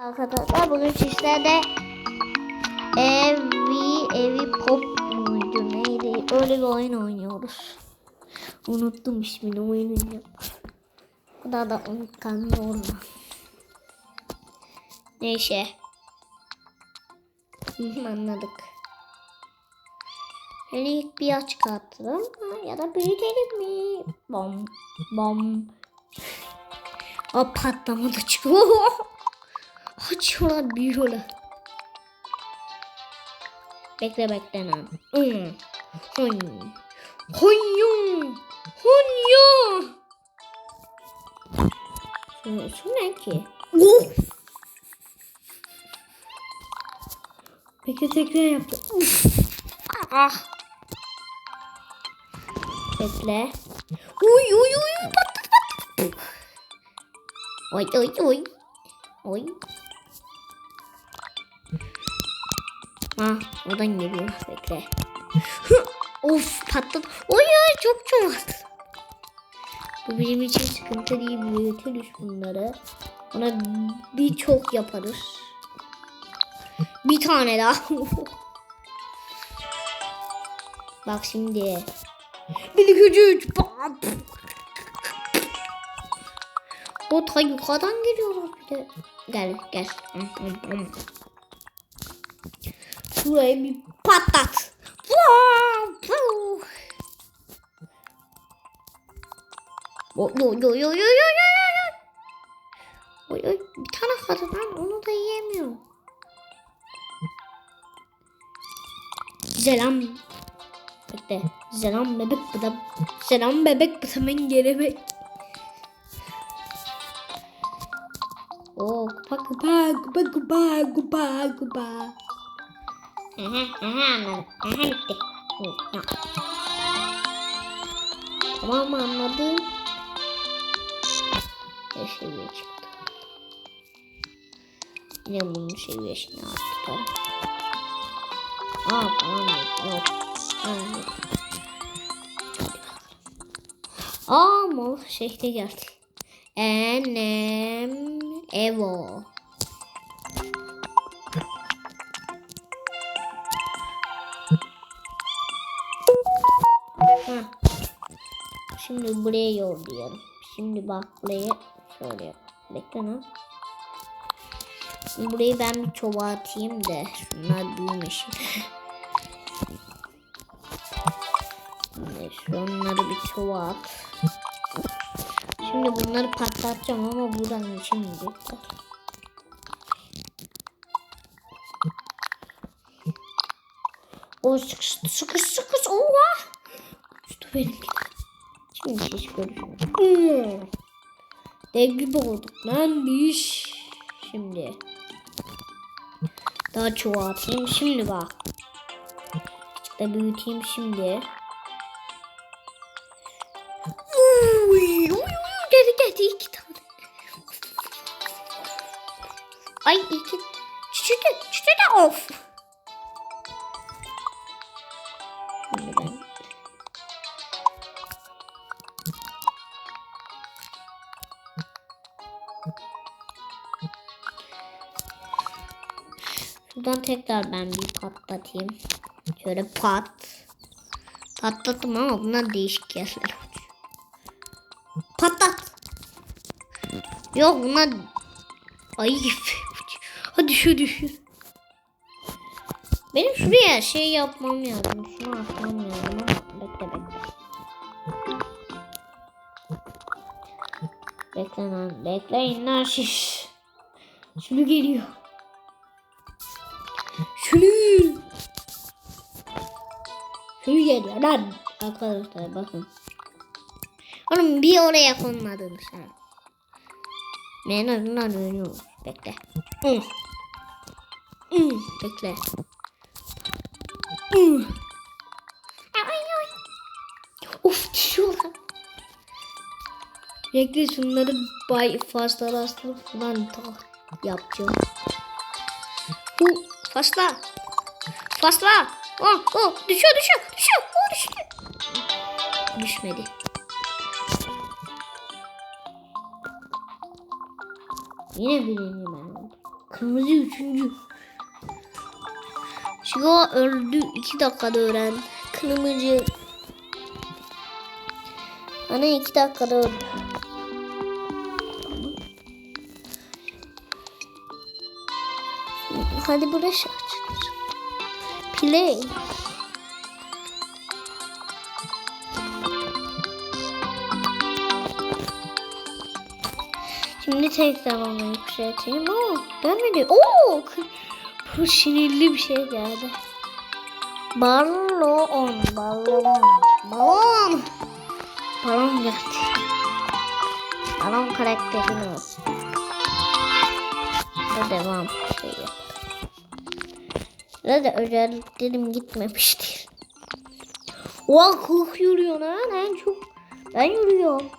Arkadaşlar bugün sizlerle evi evi pop muydu neydi öyle bir oyun oynuyoruz. Unuttum ismini oyunun. Bu da da unutkanlı olma. Neyse. Anladık. Hele ilk bir aç ha, ya da büyütelim mi? Bom bom. O patlama da çıkıyor. Açıyorlar büyüyorlar. Bekle bekle lan. Hmm. Hoy. Hoyun. Hoyun. Şu, ne ki? Of. Bekle tekrar yaptım. Uf. Ah. Bekle. Uy uy uy. Oy oy oy. Oy. Ha, oradan geliyor. Bekle. Of patladı. Oy oy çok çoğaldı. Bu bizim için sıkıntı değil. Büyütürüz bunları. Ona birçok yaparız. Bir tane daha. Bak şimdi. Bir iki üç. O ta yukarıdan geliyorlar bir de. Gel gel. Şurayı bir patlat. Vaa, puh. Oy oy oy oy oy oy oy bir tane kadın lan onu da yiyemiyor. Selam. Bekle. Selam bebek bıda. Selam bebek bıda ben gelemek. Oh, kupa kupa kupa kupa kupa kupa. Aha, aha anladım. Aha bitti. Ya. Tamam anladım. Seviye çıktı. Yine bunun seviyesini arttıralım. Aa tamam yok. Bakalım. Aa mor şehre geldi. Enem Evo. Şimdi buraya yolluyorum. Şimdi bak buraya şöyle yap. Bekle lan. Burayı ben bir çova atayım da şunlar büyümesin. Şimdi şunları bir çova at. Şimdi bunları patlatacağım ama buradan geçemeyecekler. O sıkış sıkış sıkış oha. İşte benimki. Şimdi siz görürsünüz. Hmm. Dev gibi olduk lan biz. Şimdi. Daha çoğaltayım. Şimdi bak. Da büyüteyim şimdi. Uy, uy, uy, geldi iki tane. Ay iki. Çüçüde, çüçüde of. Şuradan tekrar ben bir patlatayım. Şöyle pat. Patlattım ama bunlar değişik yerler. Patlat. Yok bunlar ay Hadi şu düşür. Benim şuraya şey yapmam lazım. Şunu atmam lazım. Bekle bekle. Bekle lan. Bekleyin lan şiş. Şunu geliyor. Geliyor lan. Arkadaşlar bakın. Oğlum bir oraya konmadın sen. Ben en azından ölüyorum. Bekle. Hı. Hı. Bekle. Ay. Of düşüyorlar. Bekle şunları bay fazla rastlık falan yapacağım. Hu fazla. Fazla. Oh oh düşüyor düşüyor düşüyor. Düşmedi. Yine birinci ben oldum. Kırmızı üçüncü. Şigo öldü. iki dakikada öğren. Kırmızı. Ana iki dakikada öldü. Hadi burası açılır. Play. Şimdi tekrar onu yükselteyim. Oo, dönmedi. Oo, bu sinirli bir şey geldi. Balon, balon, balon. Balon geldi. Balon karakterini olsun. Ve devam şey yap. Zaten özelliklerim gitmemiştir. Oha kuk yürüyor lan en çok. Ben yürüyorum.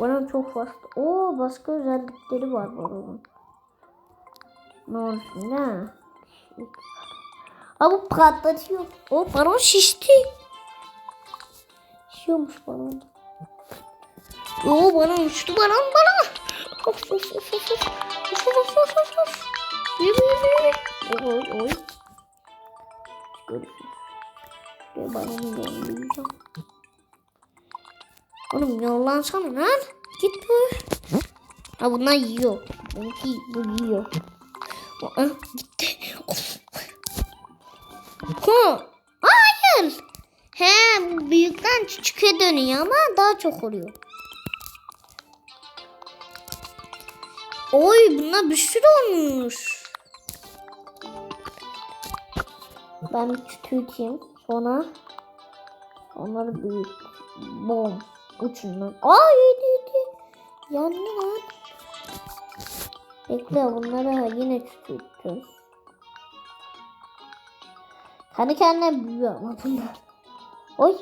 Bana çok fazla. Oo başka özellikleri var balonun. Ne olsun ne? Aa bu patlatıyor. O balon şişti. Şişiyormuş balon. Oo balon uçtu balon balon. Of of of of of. Of of of of of. Yürü yürü yürü. Oy oy. Görüşürüz. Balonu yollayacağım. Oğlum yollansana lan. Git bu. Ha bunlar yiyor. Benimki bu yiyor. Aa, gitti. Of. Hı. Hayır. He bu büyükten küçüğe dönüyor ama daha çok oluyor. Oy bunlar bir sürü olmuş. Ben küçülteyim. Sonra onları büyük. Bom. Uçundan. Aa yedi yedi. Yandı lan. Bekle bunları yine küçülttüm. Kendi kendine büyüyor ama bunlar. Oy.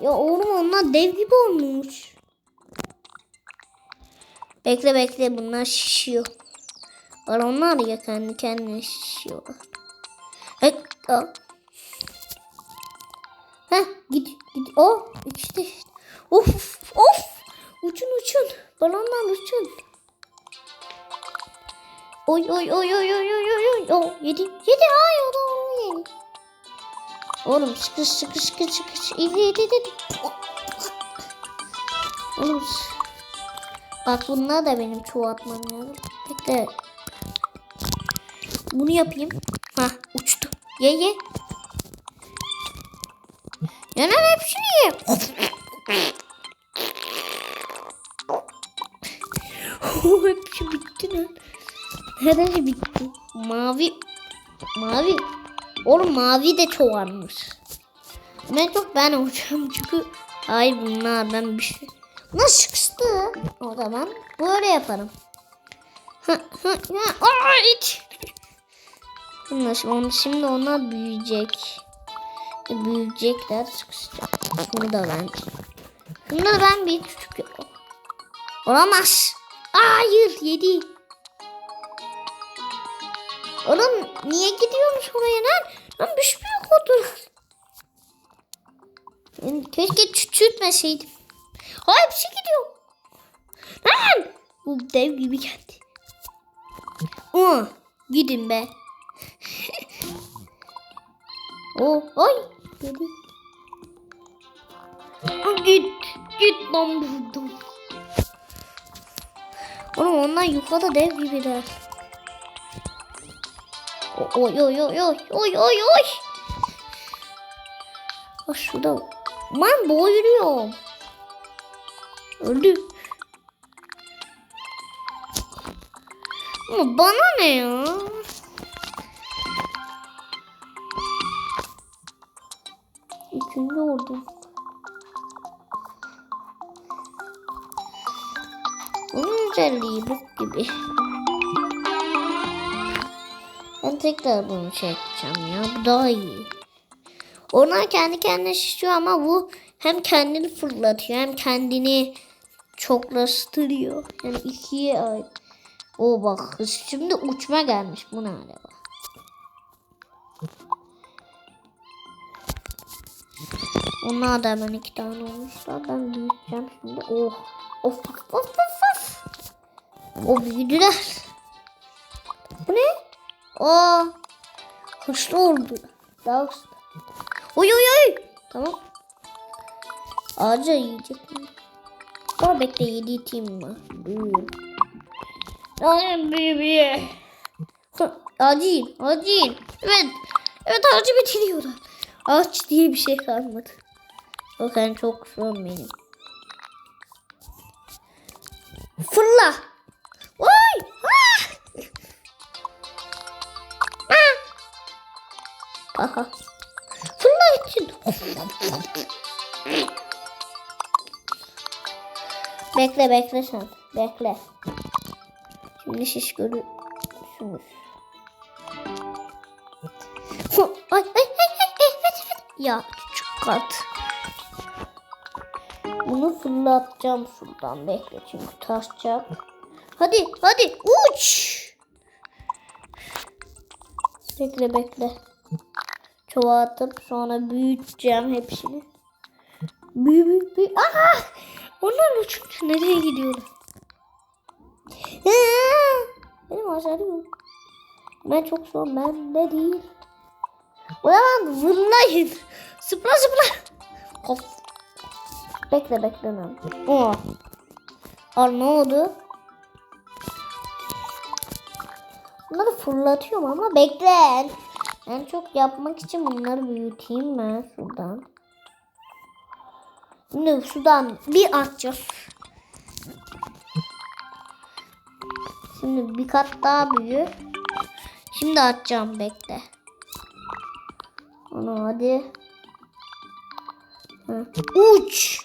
Ya oğlum onlar dev gibi olmuş. Bekle bekle bunlar şişiyor. Balonlar ya kendi kendine şişiyorlar. Hek. Heh git git. O işte. Of of. Uçun uçun. Balonlar uçun. Oy oy oy oy oy oy oy oy. O yedi. Yedi. Ay o da onu yedi. Oğlum sıkış sıkış sıkış sıkış. İyi yedi yedi. Oğlum. Bak bunlar da benim çoğaltmam lazım. Bekle. Bunu yapayım. Ha uçtu. Ye ye. Yanan hepsini ye. Hepsi bitti lan. Nerede bitti? Mavi. Mavi. Oğlum mavi de çoğalmış. Ben çok ben olacağım çünkü hayır bunlar ben bir şey. Bunlar sıkıştı. O zaman böyle yaparım. Ha, ha, aa, it. Bunlar şimdi, şimdi onlar büyüyecek. E, Büyüyecekler sıkışacak. Bunu da ben. Bunu da ben bir küçük. Olamaz. Hayır yedi. Oğlum niye gidiyormuş oraya lan? Lan bir şey büyük oldu. Keşke küçültmeseydim. Ha hepsi gidiyor. Lan! Bu dev gibi geldi. Aa, gidin be. oh, oy. Yedi. Aa, Git, git lan buradan. Oğlum onlar yukarıda dev gibiler. Oy oy oy oy oy oy oy. Bak şurada. Ben boğuluyorum. Öldü. Ama bana ne ya? Bunun özelliği bok gibi. Ben tekrar bunu çekeceğim ya. Bu daha iyi. Onlar kendi kendine şişiyor ama bu hem kendini fırlatıyor hem kendini çoklaştırıyor. Yani ikiye ay. O bak şimdi uçma gelmiş. Bu ne acaba? Onlar da hemen iki tane olmuşlar. Ben büyüteceğim şimdi. Oh. Of of of of of. O büyüdüler. Aa. Hırslı oldu. Daha hırslı. Oy oy oy. Tamam. Ağaca yiyecek mi? Ama bekle yedirteyim mi? Büyü. Ay büyü Acil, acil. Evet, evet ağacı bitiriyorlar. Ağaç diye bir şey kalmadı. Bakın çok zor benim. Fırla. Aha. Fırla için. Bekle bekle sen. Bekle. Şimdi şiş görürsünüz. Ay ay ay ay evet evet. Ya küçük kat. Bunu fırlatacağım şuradan bekle çünkü taşacak. Hadi hadi uç. Bekle bekle. Çuva atıp sonra büyüteceğim hepsini. Büyü büyü büyü. Aha! Onlar uçunca nereye gidiyorlar? Aa! Benim aşağıda yok. Ben çok zor. Ben de değil. O zaman zırlayın. Sıpla sıpla. Of. Bekle bekle lan. Oh. Aa ne oldu? Bunları fırlatıyorum ama bekle. En çok yapmak için bunları büyüteyim ben şuradan. Şimdi şuradan bir atacağız. Şimdi bir kat daha büyü. Şimdi atacağım bekle. Onu hadi. Uç.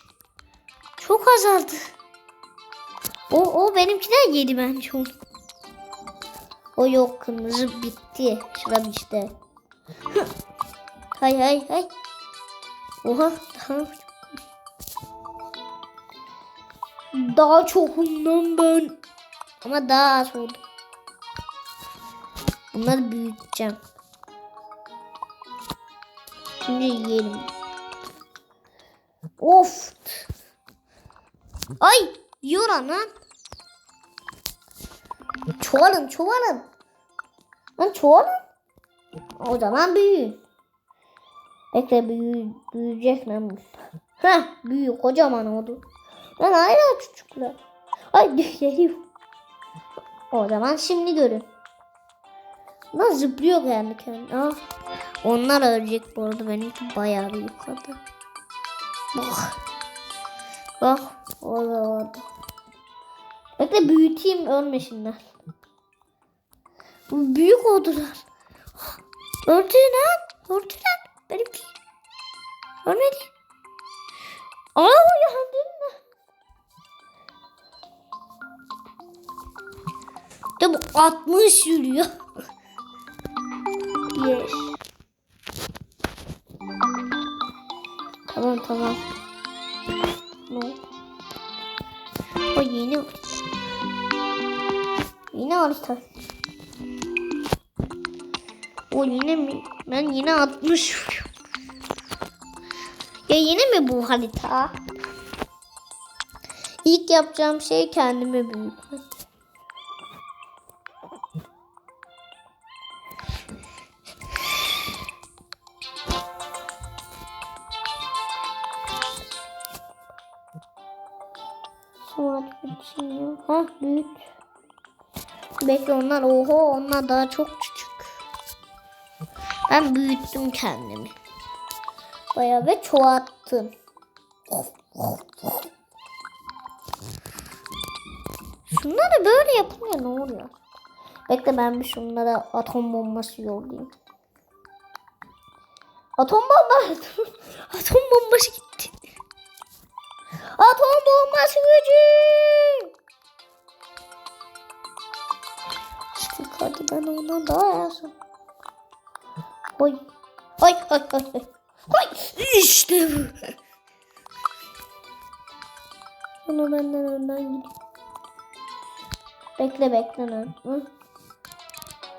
Çok azaldı. O, o benimkiler yedi bence onu. O yok kırmızı bitti. Sıra işte. Hay hay hay. Oha. Tamam. Daha çokundan ben. Ama daha az oldu. Bunları büyüteceğim. Şimdi yiyelim. Of. Ay yiyor lan. Çoğalın çoğalın. Lan çoğalın. O zaman büyüyün. Bekle büyü, büyüyecek lan. Heh büyüyor kocaman oldu. Lan hala çocuklar. Ay geliyor. O zaman şimdi görün. Lan zıplıyor kendi kendine. Ah. Onlar ölecek bu arada. Benimki bayağı bir yukarıda. Bak. Bak. Orada orada. Bekle büyüteyim ölmesinler. Büyük oldular. Öldü lan. Öldü lan. Benimki. Ölmedi. Aa uyandın mı? De bu 60 yürüyor. yes. Tamam tamam. No. O yeni. Yeni harita. O yine mi? Ben yine 60 vuruyorum. Ya yine mi bu harita? İlk yapacağım şey kendimi büyütmek. Ha büyüt. Bekle onlar oho onlar daha çok küçük. Ben büyüttüm kendimi. Bayağı ve çoğalttım. Şunları böyle yapınca ne oluyor? Bekle ben bir şunlara atom bombası yollayayım. Atom bombası. atom bombası gitti. Atom bombası gücü. İşte hadi ben ona daha yazım. Oy. Oy oy oy oy. Oy. İşte bu. Onu benden önden gidiyor. Bekle bekle lan. Hı?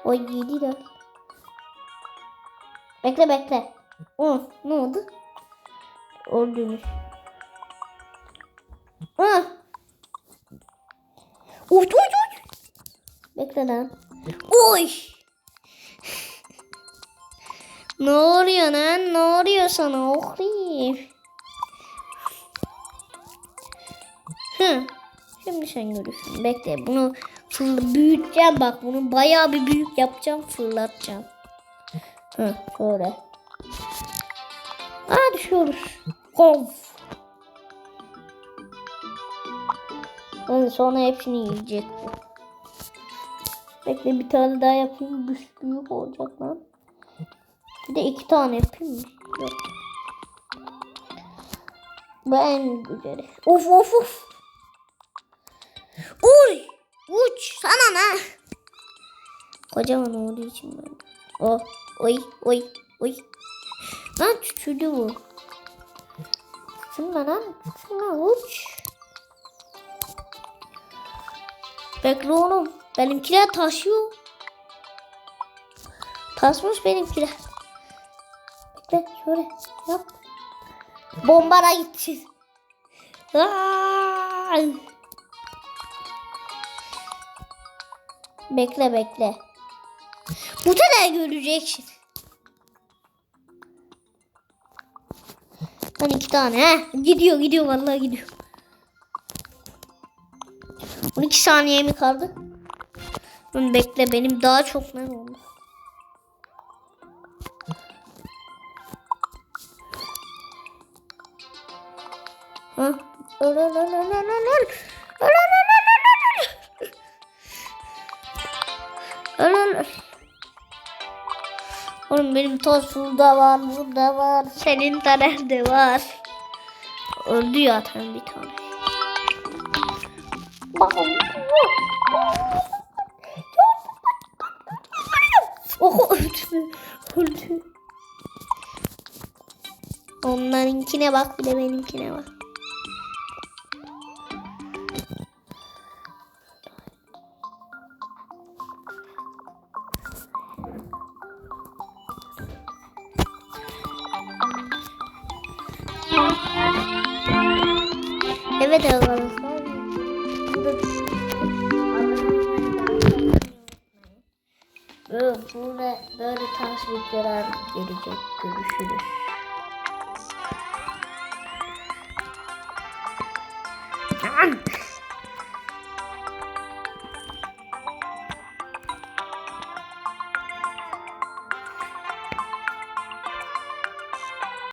Oy yedi de. Bekle bekle. Hı, ne oldu? Öldünüz. Hı. Uy uy uy. Bekle lan. Oy. Ne oluyor lan? Ne oluyor sana? Okuyayım. Hı. Şimdi sen görürsün. Bekle bunu fırla büyüteceğim bak. Bunu bayağı bir büyük yapacağım. Fırlatacağım. Hı şöyle. Aa düşüyoruz. Of. Sonra hepsini yiyecek bu. Bekle bir tane daha yapayım. Büyük olacak lan. Bir de iki tane yapayım mı? Yok. Bu en güzeli. Of of of. Uy. Uç sana ne? Kocaman olduğu için ben. Oh. Oy oy oy. Lan küçüldü bu. Şunla lan. Şunla uç. Bekle oğlum. Benimkiler taşıyor. Taşmış benimkiler. Bekle şöyle yap. Bombara gitsin. Aa! Bekle bekle. Bu kadar göreceksin. Lan iki tane he. Gidiyor gidiyor vallahi gidiyor. 12 saniye mi kaldı? Bekle benim daha çok ne oldu? Öl öl öl öl öl öl öl. Öl öl öl. Oğlum benim toz burada var, burada var. Senin de nerede var? Öldü zaten bir tane. Bakın. Oho öldü. Öldü. Onlarınkine bak bir de benimkine bak. Evet arkadaşlar. Böyle, böyle, böyle tarz videolar gelecek. Görüşürüz.